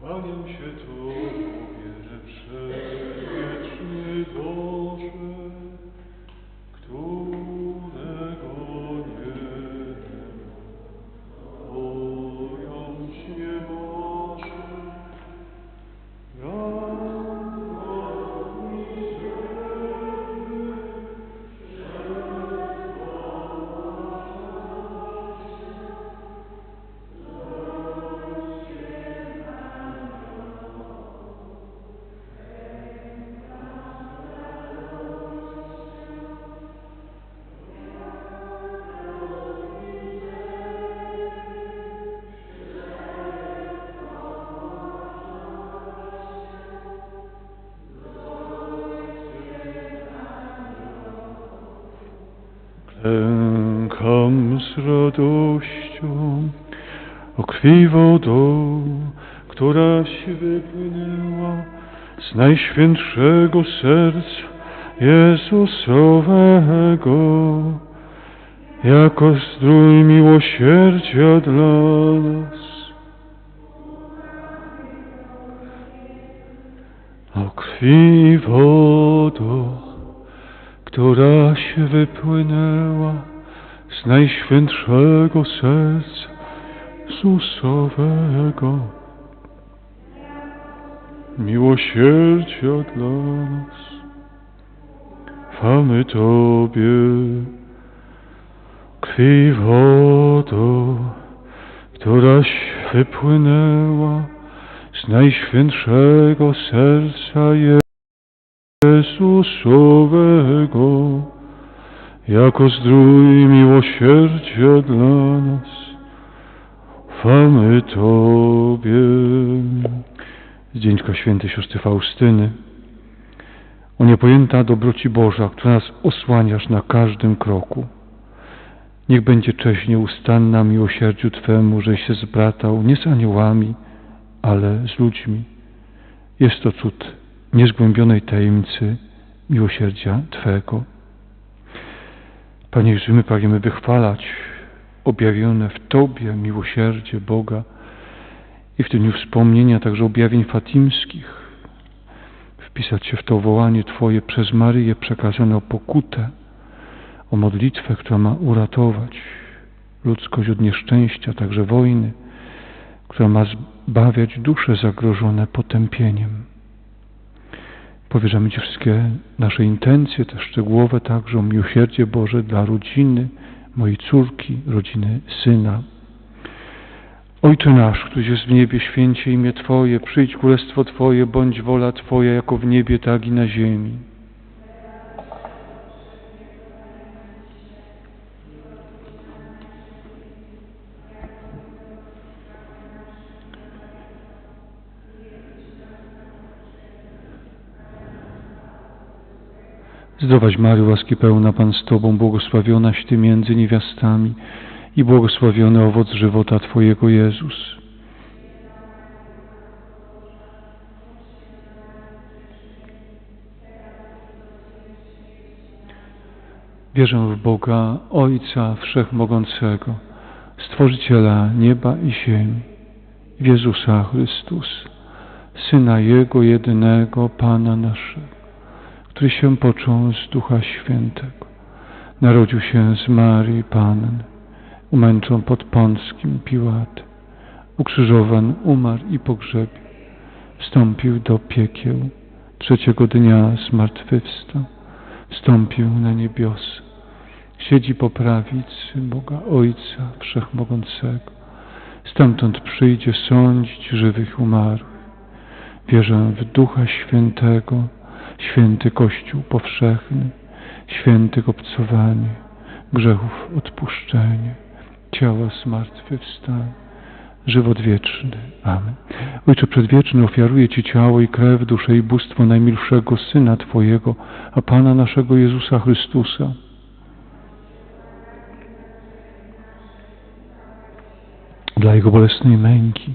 Kłaniam się z radością o krwi wodą, któraś wypłynęła z najświętszego serca Jezusowego, jako zdrój miłosierdzia dla nas. O krwi i wodo, któraś wypłynęła z najświętszego serca Jezusowego. Miłosierdzia dla nas. Chwamy Tobie, krwi i wodo, któraś wypłynęła z najświętszego serca Jezusowego, jako zdrój miłosierdzia dla nas. Chwamy Tobie. Zdjęćko świętej siostry Faustyny. O niepojęta dobroci Boża, która nas osłaniasz na każdym kroku. Niech będzie cześć nieustanna miłosierdziu Twemu, żeś się zbratał nie z aniołami, ale z ludźmi. Jest to cud niezgłębionej tajemnicy miłosierdzia Twego. Panie Jezu, my pragniemy wychwalać objawione w Tobie miłosierdzie Boga i w dniu wspomnienia także objawień fatimskich, wpisać się w to wołanie Twoje przez Maryję przekazane o pokutę, o modlitwę, która ma uratować ludzkość od nieszczęścia, także wojny, która ma zbawiać dusze zagrożone potępieniem. Powierzamy Ci wszystkie nasze intencje, te szczegółowe także o miłosierdzie Boże dla rodziny, mojej córki, rodziny syna. Ojcze nasz, któryś jest w niebie, święcie imię Twoje, przyjdź królestwo Twoje, bądź wola Twoja, jako w niebie, tak i na ziemi. Zdrowaś Mario, łaski pełna Pan z Tobą, błogosławionaś Ty między niewiastami i błogosławiony owoc żywota Twojego Jezus. Wierzę w Boga, Ojca Wszechmogącego, Stworzyciela nieba i ziemi, w Jezusa Chrystusa, Syna Jego jedynego, Pana naszego, który się począł z Ducha Świętego, narodził się z Marii Panny, umęczon pod Pąckim Piłatem, ukrzyżowan, umarł i pogrzebił, wstąpił do piekieł, trzeciego dnia zmartwychwstał, wstąpił na niebiosa, siedzi po prawicy Boga Ojca Wszechmogącego, stamtąd przyjdzie sądzić żywych umarłych. Wierzę w Ducha Świętego, święty Kościół powszechny, święty obcowanie, grzechów odpuszczenie, ciała zmartwychwstanie, żywot wieczny. Amen. Ojcze Przedwieczny, ofiaruję Ci ciało i krew, duszę i bóstwo najmilszego Syna Twojego, a Pana naszego Jezusa Chrystusa, dla Jego bolesnej męki,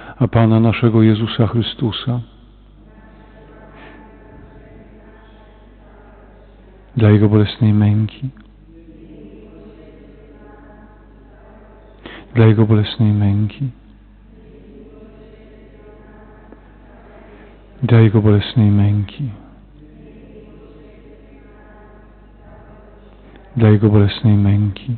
a Pana naszego Jezusa Chrystusa, dla Jego bolesnej męki, dla Jego bolesnej męki, dla Jego bolesnej męki, dla Jego bolesnej męki,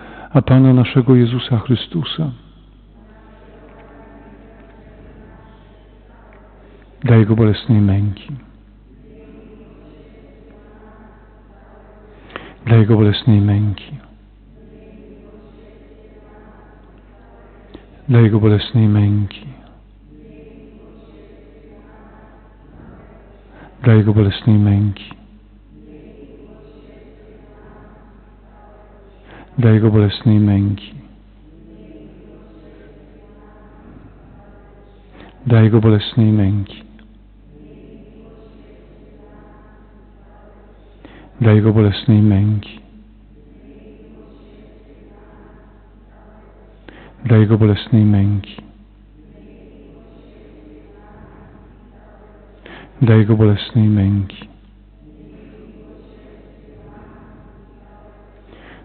a Pana naszego Jezusa Chrystusa. Dla Jego bolesnej męki. dla Jego bolesnej męki. Dla Jego bolesnej męki. Dla Jego bolesnej męki. Dla Jego bolesnej męki. Dla Jego bolesnej męki. dla Jego bolesnej męki. dla Jego bolesnej męki, dla Jego bolesnej męki,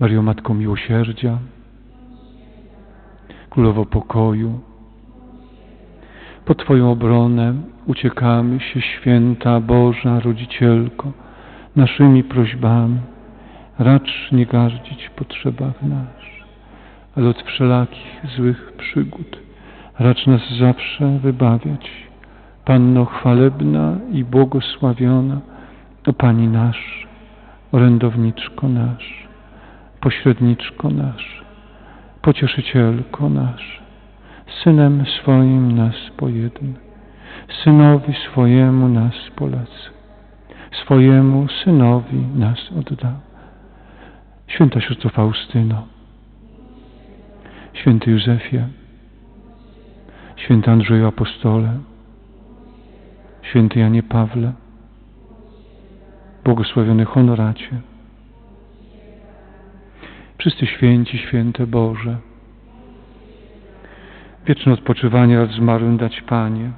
Mario Matko Miłosierdzia, Królowo Pokoju, po Twoją obronę uciekamy się, święta Boża Rodzicielko, naszymi prośbami. Racz nie gardzić potrzebach nasz, ale od wszelakich złych przygód racz nas zawsze wybawiać. Panno chwalebna i błogosławiona, o Pani nasz, orędowniczko nasz, pośredniczko nasz, pocieszycielko nasz, Synem swoim nas pojedny, Synowi swojemu nas Polacy, swojemu Synowi nas oddał. Święta siostro Faustyno, Święty Józefie, Święty Andrzeju Apostole, Święty Janie Pawle, błogosławiony Honoracie, wszyscy święci, święte Boże, wieczne odpoczywanie raz zmarłym dać Panie.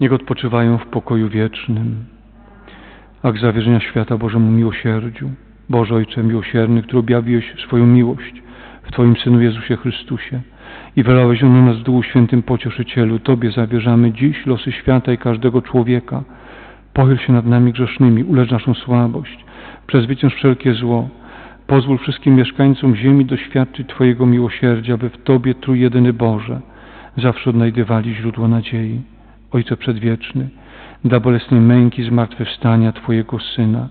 Niech odpoczywają w pokoju wiecznym, akt zawierzenia świata Bożemu miłosierdziu. Boże Ojcze miłosierny, który objawiłeś swoją miłość w Twoim Synu Jezusie Chrystusie i wylałeś ją na nas Duchu Świętym Pocieszycielu. Tobie zawierzamy dziś losy świata i każdego człowieka. Pochyl się nad nami grzesznymi, ulecz naszą słabość, przezwycięż wszelkie zło, Pozwól wszystkim mieszkańcom ziemi doświadczyć Twojego miłosierdzia, by w Tobie Trójjedyny Boże zawsze odnajdywali źródło nadziei. Ojcze Przedwieczny, dla bolesnej męki zmartwychwstania Twojego Syna,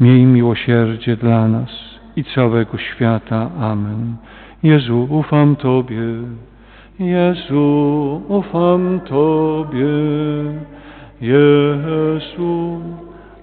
miej miłosierdzie dla nas i całego świata. Amen. Jezu, ufam Tobie. Jezu, ufam Tobie. Jezu,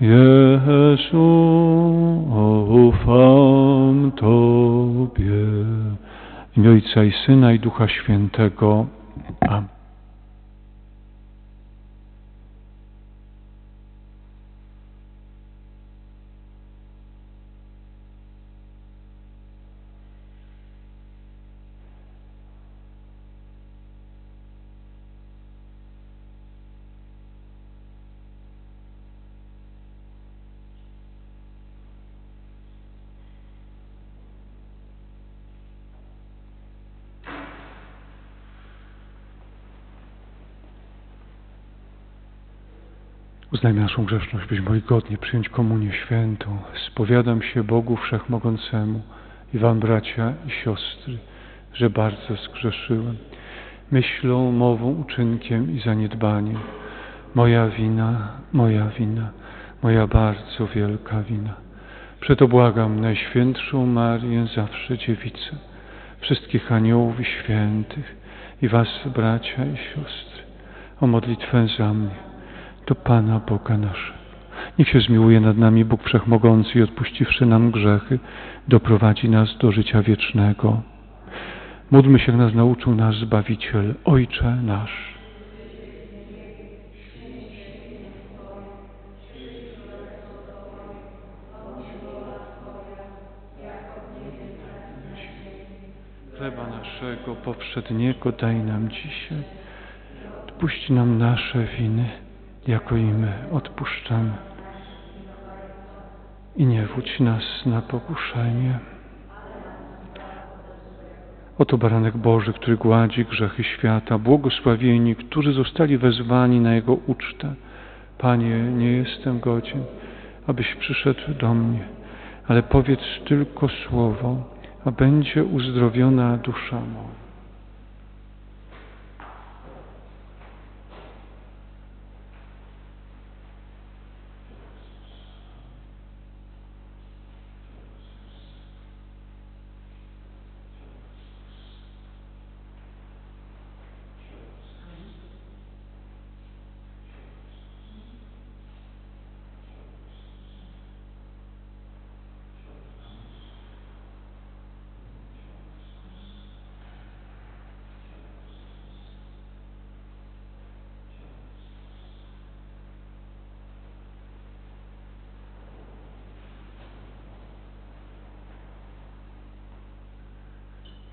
Jezu, ufam Tobie. W Ojca i Syna i Ducha Świętego. Amen. Uznajmy naszą grzeszność, byś moi godnie przyjąć komunię świętą. Spowiadam się Bogu Wszechmogącemu i wam, bracia i siostry, że bardzo zgrzeszyłem. Myślą, mową, uczynkiem i zaniedbaniem. Moja wina, moja wina, moja bardzo wielka wina. Przeto błagam Najświętszą Marię, zawsze Dziewicę, wszystkich aniołów i świętych i was, bracia i siostry, o modlitwę za mnie do Pana Boga naszego. Niech się zmiłuje nad nami Bóg Wszechmogący i odpuściwszy nam grzechy, doprowadzi nas do życia wiecznego. Módlmy się, nas nauczył nasz Zbawiciel, Ojcze nasz. Chleba naszego powszedniego daj nam dzisiaj. Odpuść nam nasze winy, jako i my odpuszczamy. I nie wódź nas na pokuszenie. Oto baranek Boży, który gładzi grzechy świata, błogosławieni, którzy zostali wezwani na Jego ucztę. Panie, nie jestem godzien, abyś przyszedł do mnie, ale powiedz tylko słowo, a będzie uzdrowiona dusza moja.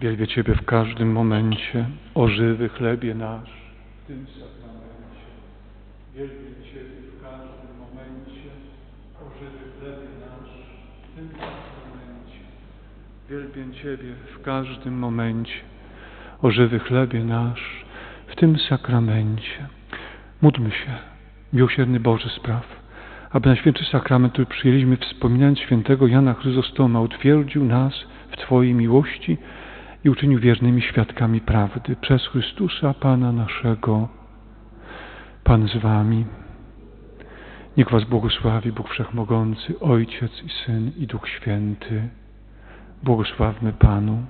Wielbię Ciebie w każdym momencie, o żywy chlebie nasz, w tym sakramencie. Wielbię Ciebie w każdym momencie, o żywy chlebie nasz, w tym sakramencie. Wielbię Ciebie w każdym momencie, o żywy chlebie nasz, w tym sakramencie. Módlmy się, miłosierny Boży spraw, aby na święty sakrament, który przyjęliśmy wspominając świętego Jana Chryzostoma, utwierdził nas w Twojej miłości i uczynił wiernymi świadkami prawdy przez Chrystusa Pana naszego. Pan z Wami. Niech Was błogosławi Bóg Wszechmogący, Ojciec i Syn i Duch Święty. Błogosławmy Panu.